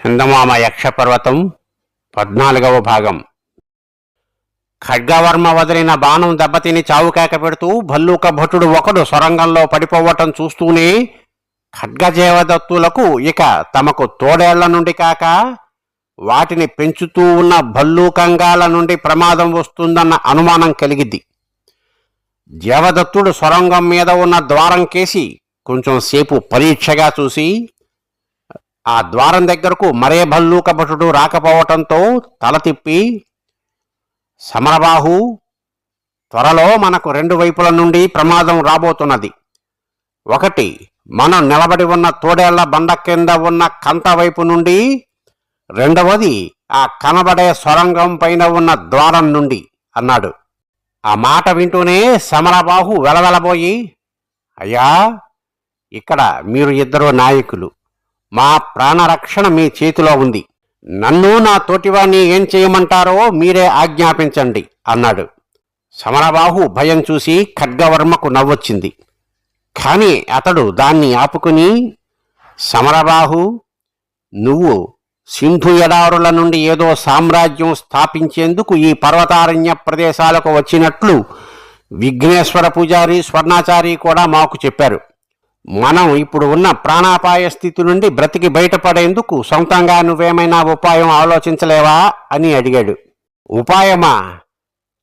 చందమామ యక్షపర్వతం పద్నాలుగవ భాగం. ఖడ్గవర్మ వదిలిన బాణం దెబ్బతిని చావుకేక పెడుతూ భల్లూక భటుడు ఒకడు సొరంగంలో పడిపోవటం చూస్తూనే ఖడ్గజేవదత్తులకు ఇక తమకు తోడేళ్ళ నుండి కాక వాటిని పెంచుతూ ఉన్న భల్లూకంగాల నుండి ప్రమాదం వస్తుందన్న అనుమానం కలిగిద్ది. జీవదత్తుడు సొరంగం మీద ఉన్న ద్వారం కేసి కొంచెం సేపు పరీక్షగా చూసి ఆ ద్వారం దగ్గరకు మరే భల్లూక భటుడు రాకపోవటంతో తల తిప్పి సమరబాహు త్వరలో మనకు రెండు వైపుల నుండి ప్రమాదం రాబోతున్నది. ఒకటి మనం నిలబడి ఉన్న తోడేళ్ళ బండ కింద ఉన్న కంత వైపు నుండి రెండవది ఆ కనబడే సొరంగం పైన ఉన్న ద్వారం నుండి అన్నాడు. ఆ మాట వింటూనే సమరబాహు వెలవెలబోయి అయ్యా ఇక్కడ మీరు ఇద్దరు నాయకులు. మా ప్రాణరక్షణ మీ చేతిలో ఉంది. నన్ను నా తోటివాణ్ణి ఏం చేయమంటారో మీరే ఆజ్ఞాపించండి అన్నాడు. సమరబాహు భయం చూసి ఖడ్గవర్మకు నవ్వొచ్చింది. కాని అతడు దాన్ని ఆపుకుని సమరబాహు నువ్వు సింధు ఎడారుల నుండి ఏదో సామ్రాజ్యం స్థాపించేందుకు ఈ పర్వతారణ్య ప్రదేశాలకు వచ్చినట్లు విఘ్నేశ్వర పూజారి స్వర్ణాచారి కూడా మాకు చెప్పారు. మనం ఇప్పుడు ఉన్న ప్రాణాపాయ స్థితి నుండి బ్రతికి బయటపడేందుకు సొంతంగా నువ్వేమైనా ఉపాయం ఆలోచించలేవా అని అడిగాడు. ఉపాయమా?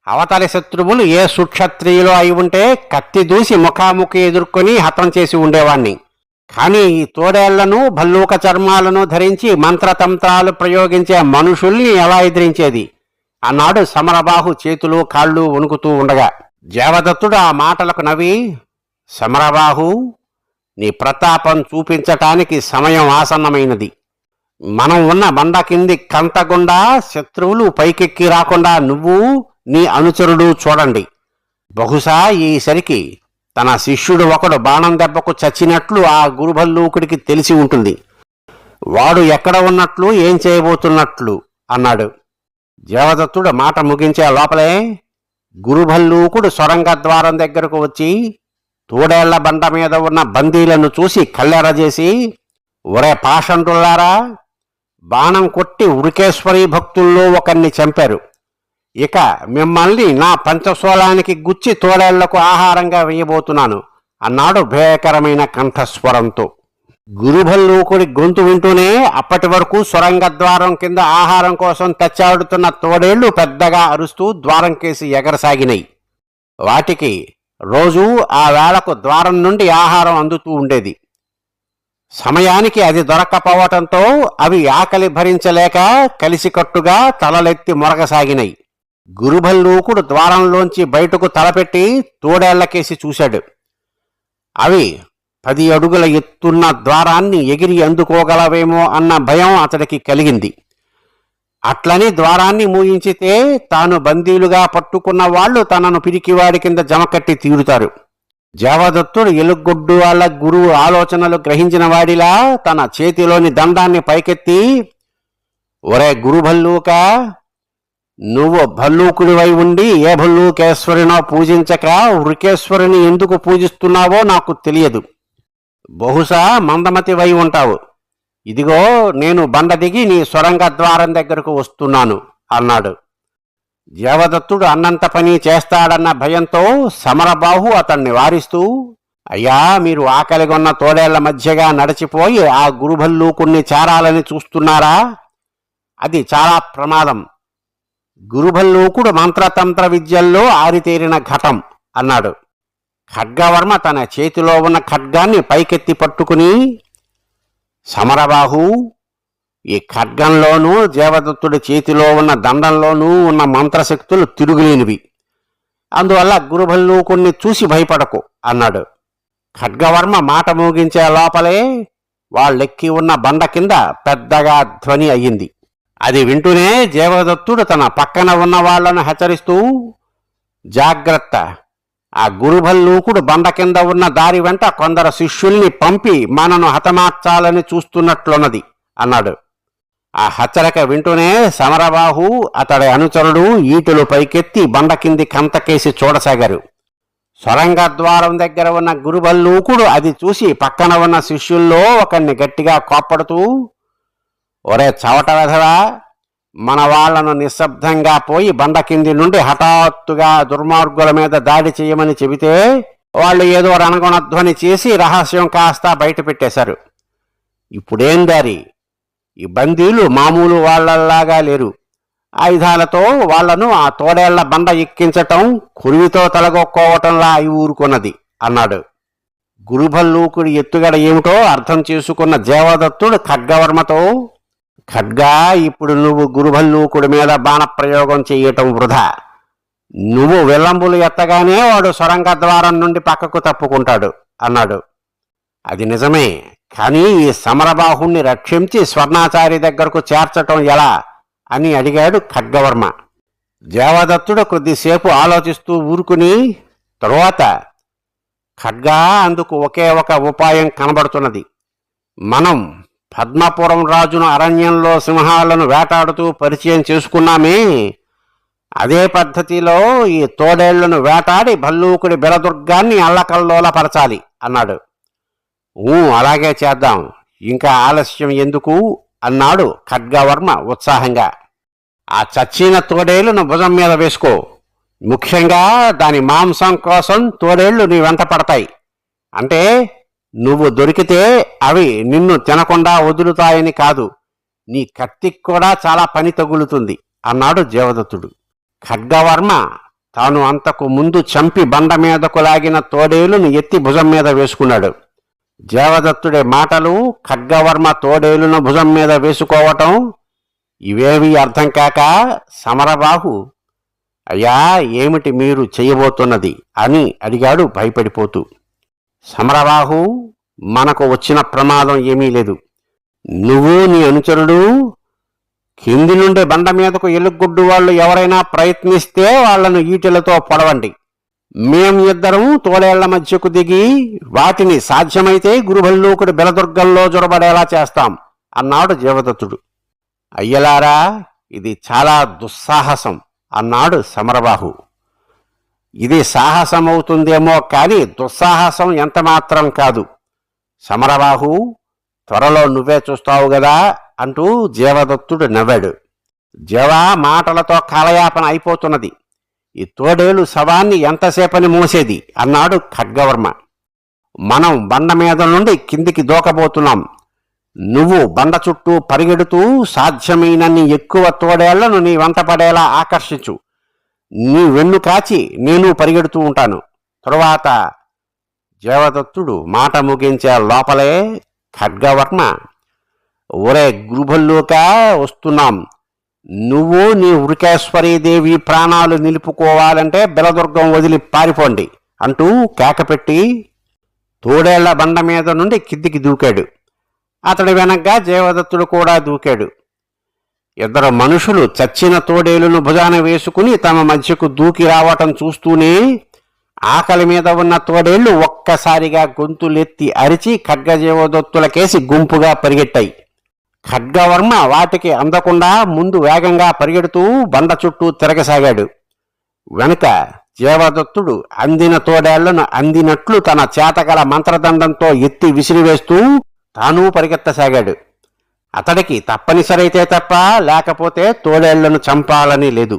అవతలి శత్రువులు ఏ సుక్షత్రియులో అయి ఉంటే కత్తి దూసి ముఖాముఖి ఎదుర్కొని హతం చేసి ఉండేవాణ్ణి. కానీ ఈ తోడేళ్ళను భల్లూక చర్మాలను ధరించి మంత్రతంత్రాలు ప్రయోగించే మనుషుల్ని ఎలా ఎదిరించేది? అన్నాడు సమరబాహు చేతులు కాళ్ళు వణుకుతూ ఉండగా. దేవదత్తుడు ఆ మాటలకు నవ్వి సమరబాహు నీ ప్రతాపం చూపించటానికి సమయం ఆసన్నమైనది. మనం ఉన్న బండ కింది కంతగుండా శత్రువులు పైకెక్కి రాకుండా నువ్వు నీ అనుచరుడు చూడండి. బహుశా ఈసరికి తన శిష్యుడు ఒకడు బాణం దెబ్బకు చచ్చినట్లు ఆ గురుభల్లూకుడికి తెలిసి ఉంటుంది. వాడు ఎక్కడ ఉన్నట్లు ఏం చేయబోతున్నట్లు అన్నాడు. దేవదత్తుడు మాట ముగించే లోపలే గురుభల్లూకుడు సొరంగ ద్వారం దగ్గరకు వచ్చి తోడేళ్ళ బండ మీద ఉన్న బందీలను చూసి కళ్ళెరజేసి ఒరే పాషండులారా బాణం కొట్టి ఉరికేశ్వరి భక్తుల్లో ఒకరిని చంపారు. ఇక మిమ్మల్ని నా పంచశూలానికి గుచ్చి తోడేళ్ళకు ఆహారంగా వేయబోతున్నాను. అన్నాడు భయకరమైన కంఠస్వరంతో. గురుభల్లూకుడి గొంతు వింటూనే అప్పటి వరకు సొరంగ ద్వారం కింద ఆహారం కోసం తెచ్చాడుతున్న తోడేళ్ళు పెద్దగా అరుస్తూ ద్వారం కేసి ఎగరసాగినాయి వాటికి రోజు ఆ వేళకు ద్వారం నుండి ఆహారం అందుతూ ఉండేది. సమయానికి అది దొరక్కపోవటంతో అవి ఆకలి భరించలేక కలిసికట్టుగా తలలెత్తి మొరగసాగినాయి గురుభల్లూకుడు ద్వారంలోంచి బయటకు తలపెట్టి తోడేళ్ళకేసి చూశాడు. అవి పది అడుగుల ఎత్తున్న ద్వారాన్ని ఎగిరి అందుకోగలవేమో అన్న భయం అతడికి కలిగింది. అట్లని ద్వారాన్ని మూయించితే తాను బందీలుగా పట్టుకున్న వాళ్ళు తనను పిరికివాడి కింద జమకట్టి తీరుతారు. జవదత్తుడు ఎలుగొడ్డు వాళ్ళ గురువు ఆలోచనలు గ్రహించిన వాడిలా తన చేతిలోని దండాన్ని పైకెత్తి ఒరే గురు భల్లూక నువ్వు భల్లూకుడివై ఉండి ఏ భల్లూకేశ్వరినో పూజించక వృకేశ్వరిని ఎందుకు పూజిస్తున్నావో నాకు తెలియదు. బహుశా మందమతివై ఉంటావు. ఇదిగో నేను బండ దిగి నీ సొరంగ ద్వారం దగ్గరకు వస్తున్నాను అన్నాడు. దేవదత్తుడు అన్నంత పని చేస్తాడన్న భయంతో సమరబాహు అతన్ని వారిస్తూ అయ్యా మీరు ఆకలిగొన్న తోడేళ్ళ మధ్యగా నడిచిపోయి ఆ గురుభల్లూకుణ్ణి చేరాలని చూస్తున్నారా? అది చాలా ప్రమాదం. గురుభల్లూకుడు మంత్రతంత్ర విద్యల్లో ఆరితేరిన ఘటం అన్నాడు. ఖడ్గవర్మ తన చేతిలో ఉన్న ఖడ్గాన్ని పైకెత్తి పట్టుకుని సమరబాహు ఈ ఖడ్గంలోనూ దేవదత్తుడి చేతిలో ఉన్న దండంలోనూ ఉన్న మంత్రశక్తులు తిరుగులేనివి. అందువల్ల గురుభల్లూకుణ్ణి చూసి భయపడకు అన్నాడు. ఖడ్గవర్మ మాట ముగించే లోపలే వాళ్ళెక్కి ఉన్న బండ కింద పెద్దగా ధ్వని అయ్యింది. అది వింటూనే దేవదత్తుడు తన పక్కన ఉన్న వాళ్ళను హెచ్చరిస్తూ జాగ్రత్త ఆ గురుభల్లూకుడు బండ కింద ఉన్న దారి వెంట కొందరు శిష్యుల్ని పంపి మనను హతమార్చాలని చూస్తున్నట్లున్నది అన్నాడు. ఆ హెచ్చరిక వింటూనే సమరబాహు అతడి అనుచరుడు ఈటులు పైకెత్తి బండ కింది కంతకేసి చూడసాగారు. సొరంగ ద్వారం దగ్గర ఉన్న గురుబల్లూకుడు అది చూసి పక్కన ఉన్న శిష్యుల్లో ఒకరిని గట్టిగా కోప్పడుతూ ఒరే చవట వెధవా మన వాళ్ళను నిశ్శబ్దంగా పోయి బండ కింది నుండి హఠాత్తుగా దుర్మార్గుల మీద దాడి చేయమని చెబితే వాళ్ళు ఏదో రణగుణధ్వని చేసి రహస్యం కాస్త బయట పెట్టేశారు. ఇప్పుడేం దారి? ఈ బందీలు మామూలు వాళ్ళలాగా లేరు. ఆయుధాలతో వాళ్ళను ఆ తోడేళ్ళ బండ ఎక్కించటం కురివితో తలగొక్కోవటంలా అయి ఊరుకున్నది అన్నాడు. గురుభల్లూకుడి ఎత్తుగడ ఏమిటో అర్థం చేసుకున్న దేవదత్తుడు ఖడ్గవర్మతో ఖడ్గా ఇప్పుడు నువ్వు గురుభల్లూకుడి మీద బాణప్రయోగం చేయటం వృధా. నువ్వు విల్లంబులు ఎత్తగానే వాడు సొరంగ ద్వారం నుండి పక్కకు తప్పుకుంటాడు అన్నాడు. అది నిజమే కానీ ఈ సమరబాహుణ్ణి రక్షించి స్వర్ణాచారి దగ్గరకు చేర్చటం ఎలా? అని అడిగాడు ఖడ్గవర్మ. దేవదత్తుడు కొద్దిసేపు ఆలోచిస్తూ ఊరుకుని తరువాత ఖడ్గా అందుకు ఒకే ఒక ఉపాయం కనబడుతున్నది. మనం పద్మపురం రాజును అరణ్యంలో సింహాలను వేటాడుతూ పరిచయం చేసుకున్నామే. అదే పద్ధతిలో ఈ తోడేళ్ళను వేటాడి భల్లూకుడి బిరదుర్గాన్ని అల్లకల్లోలపరచాలి అన్నాడు. ఊ అలాగే చేద్దాం. ఇంకా ఆలస్యం ఎందుకు? అన్నాడు ఖడ్గవర్మ ఉత్సాహంగా. ఆ చచ్చిన తోడేళ్ళను భుజం మీద వేసుకో. ముఖ్యంగా దాని మాంసం కోసం తోడేళ్ళు నీ వెంట పడతాయి. అంటే నువ్వు దొరికితే అవి నిన్ను తినకుండా వదులుతాయని కాదు. నీ కత్తికి కూడా చాలా పని తగులుతుంది అన్నాడు దేవదత్తుడు. ఖడ్గవర్మ తాను అంతకు ముందు చంపి బండ మీదకు లాగిన తోడేలును ఎత్తి భుజం మీద వేసుకున్నాడు. దేవదత్తుడి మాటలు ఖడ్గవర్మ తోడేలును భుజం మీద వేసుకోవటం ఇవేవి అర్థం కాక సమరబాహు అయ్యా ఏమిటి మీరు చేయబోతున్నది అని అడిగాడు భయపడిపోతూ. సమరబాహు మనకు వచ్చిన ప్రమాదం ఏమీ లేదు. నువ్వు నీ అనుచరుడు కింది నుండి బండ మీదకు ఎలుగుడ్డు వాళ్ళు ఎవరైనా ప్రయత్నిస్తే వాళ్ళను ఈటెలతో పొడవండి. మేం ఇద్దరం తోడేళ్ళ మధ్యకు దిగి వాటిని సాధ్యమైతే గురుభల్లూకుడి బెలదుర్గంలో జొరబడేలా చేస్తాం అన్నాడు జీవదత్తుడు అయ్యలారా ఇది చాలా దుస్సాహసం అన్నాడు సమరబాహు. ఇది సాహసమవుతుందేమో కానీ దుస్సాహసం ఎంత మాత్రం కాదు. సమరబాహు త్వరలో నువ్వే చూస్తావు గదా అంటూ జీవదత్తుడు నవ్వాడు. జీవ మాటలతో కాలయాపన అయిపోతున్నది. ఈ తోడేలు శవాన్ని ఎంతసేపని మోసేది అన్నాడు ఖడ్గవర్మ. మనం బండ మీద నుండి కిందికి దూకబోతున్నాం నువ్వు బండ చుట్టూ పరిగెడుతూ సాధ్యమైనన్ని ఎక్కువ తోడేళ్ళను నీ వెంట పడేలా ఆకర్షించు. నీ వెన్ను కాచి నేను పరిగెడుతూ ఉంటాను. తరువాత దేవదత్తుడు మాట ముగించే లోపలే ఖడ్గవర్మ ఒరే గురుభల్లోక వస్తున్నాం. నువ్వు నీ వృకేశ్వరీదేవి ప్రాణాలు నిలుపుకోవాలంటే బెలదుర్గం వదిలి పారిపోండి అంటూ కేకపెట్టి తోడేళ్ళ బండ మీద నుండి కిందికి దూకాడు. అతడి వెనగ్గా దేవదత్తుడు కూడా దూకాడు. ఇద్దరు మనుషులు చచ్చిన తోడేలును భుజాన వేసుకుని తమ మధ్యకు దూకి రావటం చూస్తూనే ఆకలి మీద ఉన్న తోడేళ్ళు ఒక్కసారిగా గొంతులెత్తి అరిచి ఖడ్గజీవదత్తులకేసి గుంపుగా పరిగెట్టాయి. ఖడ్గవర్మ వాటికి అందకుండా ముందు వేగంగా పరిగెడుతూ బండ చుట్టూ తిరగసాగాడు. వెనుక జీవదత్తుడు అందిన తోడేళ్ళను అందినట్లు తన చేతగల మంత్రదండంతో ఎత్తి విసిరివేస్తూ తాను పరిగెత్తసాగాడు. అతడికి తప్పనిసరైతే తప్ప లేకపోతే తోడేళ్ళను చంపాలని లేదు.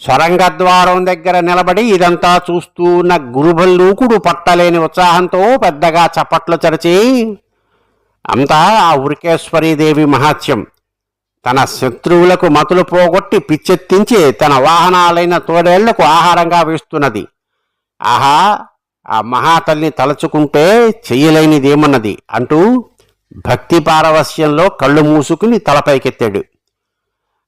సొరంగద్వారం దగ్గర నిలబడి ఇదంతా చూస్తూ ఉన్న గురుభల్లూకుడు పట్టలేని ఉత్సాహంతో పెద్దగా చప్పట్లు చరిచి అంతా ఆ ఉరికేశ్వరీదేవి మహాత్యం తన శత్రువులకు మతులు పోగొట్టి పిచ్చెత్తించి తన వాహనాలైన తోడేళ్ళకు ఆహారంగా వేస్తున్నది. ఆహా ఆ మహాతల్ని తలుచుకుంటే చెయ్యలేనిదేమన్నది అంటూ భక్తి పారవస్యంలో కళ్ళు మూసుకుని తలపైకెత్తాడు.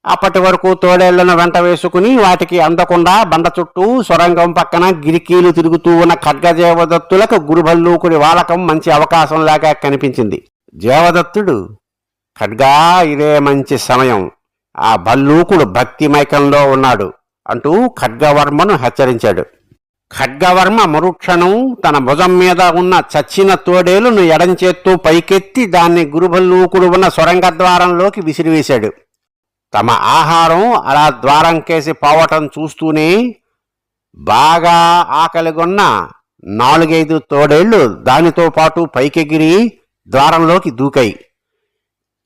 అప్పటి వరకు తోడేళ్ళను వెంట వేసుకుని వాటికి అందకుండా బండ చుట్టూ సొరంగం పక్కన గిరికీలు తిరుగుతూ ఉన్న ఖడ్గజేవదత్తులకు గురుభల్లూకుడి వాలకం మంచి అవకాశంలాగా కనిపించింది. జేవదత్తుడు ఖడ్గా ఇదే మంచి సమయం. ఆ భల్లూకుడు భక్తి మైకంలో ఉన్నాడు అంటూ ఖడ్గవర్మను హెచ్చరించాడు. ఖడ్గవర్మ మరుక్షణం తన భుజం మీద ఉన్న చచ్చిన తోడేలును ఎడంచేత్తూ పైకెత్తి దాన్ని గురుభల్లూకుడు ఉన్న సొరంగ ద్వారంలోకి విసిరివేశాడు. తమ ఆహారం అలా ద్వారం కేసి పోవటం చూస్తూనే బాగా ఆకలిగొన్న నాలుగైదు తోడేళ్ళు దానితో పాటు పైకెగిరి ద్వారంలోకి దూకాయి.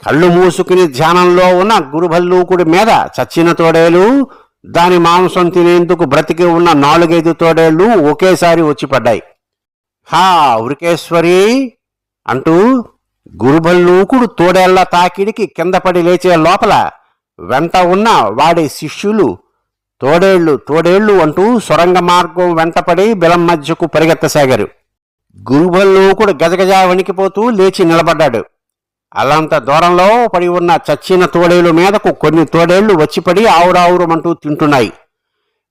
కళ్ళు మూసుకుని ధ్యానంలో ఉన్న గురుభల్లూకుడి మీద చచ్చిన తోడేలు దాని మాంసం తినేందుకు బ్రతికి ఉన్న నాలుగైదు తోడేళ్ళు ఒకేసారి వచ్చి పడ్డాయి. హా ఉరికేశ్వరి! అంటూ గురుభల్లూకుడు తోడేళ్ళ తాకిడికి కింద పడి లేచే లోపల వెంట ఉన్న వాడి శిష్యులు తోడేళ్ళు తోడేళ్ళు అంటూ సొరంగ మార్గం వెంటపడి బిలం మధ్యకు పరిగెత్తసాగారు. గురుభల్లూకుడు గజగజ వణికిపోతూ లేచి నిలబడ్డాడు. అల్లంత దూరంలో పడి ఉన్న చచ్చిన తోడేలు మీదకు కొన్ని తోడేళ్ళు వచ్చిపడి ఆవురావురమంటూ తింటున్నాయి.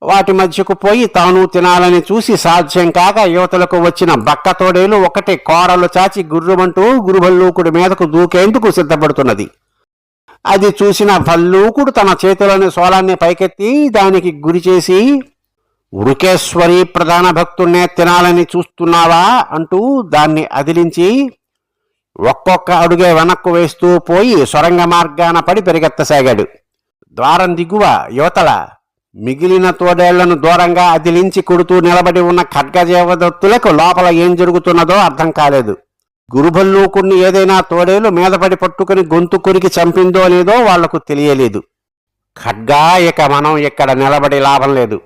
వాటి మధ్యకు పోయి తాను తినాలని చూసి సాధ్యం కాక యువతలకు వచ్చిన బక్క తోడేలు ఒకటే కోరలు చాచి గుర్రుమంటూ గురుభల్లూకుడి మీదకు దూకేందుకు సిద్ధపడుతున్నది. అది చూసిన భల్లూకుడు తన చేతిలోని సోలాన్ని పైకెత్తి దానికి గురి చేసి ఉరికేశ్వరి ప్రధాన భక్తుణ్ణే తినాలని చూస్తున్నావా? అంటూ దాన్ని అదిలించి ఒక్కొక్క అడుగే వెనక్కు వేస్తూ పోయి సొరంగ మార్గాన పడి పెరిగెత్తసాగాడు. ద్వారం దిగువ యువతల మిగిలిన తోడేళ్ళను దూరంగా అదిలించి కొడుతూ నిలబడి ఉన్న ఖడ్గజేవదత్తులకు లోపల ఏం జరుగుతున్నదో అర్థం కాలేదు. గురుభల్లూకుణ్ణి ఏదైనా తోడేలు మీదపడి పట్టుకుని గొంతు కొరికి చంపిందో లేదో వాళ్ళకు తెలియలేదు. ఖడ్గా ఇక మనం ఇక్కడ నిలబడి లాభం లేదు.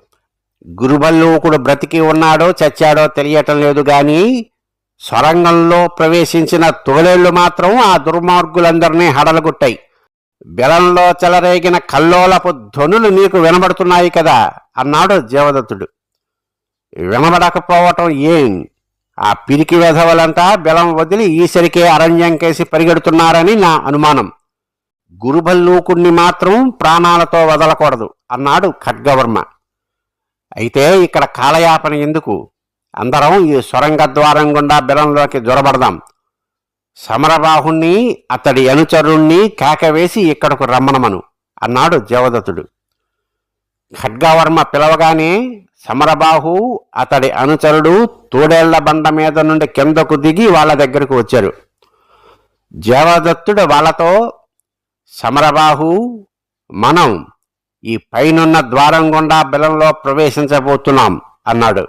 గురుభల్లూకుడు బ్రతికి ఉన్నాడో చచ్చాడో తెలియటం లేదు గాని సొరంగంలో ప్రవేశించిన తోడేళ్ళు మాత్రం ఆ దుర్మార్గులందరినీ హడలగొట్టాయి. బెలంలో చెలరేగిన కల్లోలపు ధ్వనులు నీకు వినబడుతున్నాయి కదా అన్నాడు జీవదత్తుడు వినబడకపోవటం ఏం? ఆ పిరికి వెధవలంతా బెలం వదిలి ఈసరికే అరణ్యం కేసి పరిగెడుతున్నారని నా అనుమానం. గురుభల్లూకుణ్ణి మాత్రం ప్రాణాలతో వదలకూడదు అన్నాడు ఖడ్గవర్మ. అయితే ఇక్కడ కాలయాపన ఎందుకు? అందరం ఈ సొరంగ ద్వారం గుండా బెలంలోకి జొరబడదాం సమరబాహుణ్ణి అతడి అనుచరుణ్ణి కేకవేసి ఇక్కడకు రమ్మనమను అన్నాడు దేవదత్తుడు. ఖడ్గవర్మ పిలవగానే సమరబాహు అతడి అనుచరుడు తోడేళ్ళ బండ మీద నుండి కిందకు దిగి వాళ్ళ దగ్గరకు వచ్చారు. దేవదత్తుడు వాళ్ళతో సమరబాహు మనం ఈ పైనున్న ద్వారం గుండా బిలంలో ప్రవేశించబోతున్నాం అన్నాడు.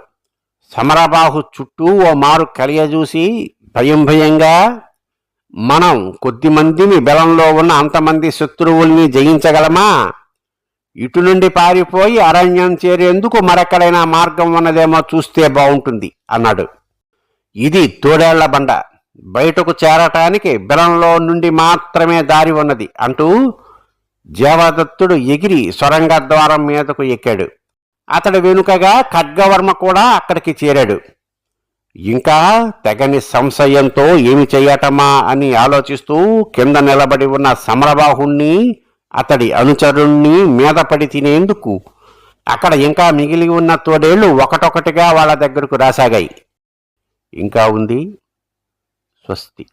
సమరబాహు చుట్టూ ఓ మారు కలియజూసి భయం భయంగా మనం కొద్ది మందిని బెలంలో ఉన్న అంతమంది శత్రువుల్ని జయించగలమా? ఇటు నుండి పారిపోయి అరణ్యం చేరేందుకు మరెక్కడైనా మార్గం ఉన్నదేమో చూస్తే బాగుంటుంది అన్నాడు. ఇది తోడేళ్ళ బండ. బయటకు చేరటానికి బెలంలో నుండి మాత్రమే దారి ఉన్నది అంటూ జేవదత్తుడు ఎగిరి సొరంగ ద్వారం మీదకు ఎక్కాడు. అతడి వెనుకగా ఖడ్గవర్మ కూడా అక్కడికి చేరాడు. ఇంకా తెగని సంశయంతో ఏమి చెయ్యటమా అని ఆలోచిస్తూ కింద నిలబడి ఉన్న సమరబాహుణ్ణి అతడి అనుచరుణ్ణి మీద పడి తినేందుకు అక్కడ ఇంకా మిగిలి ఉన్న తోడేళ్ళు ఒకటొకటిగా వాళ్ళ దగ్గరకు రాసాగాయి. ఇంకా ఉంది స్వస్తి.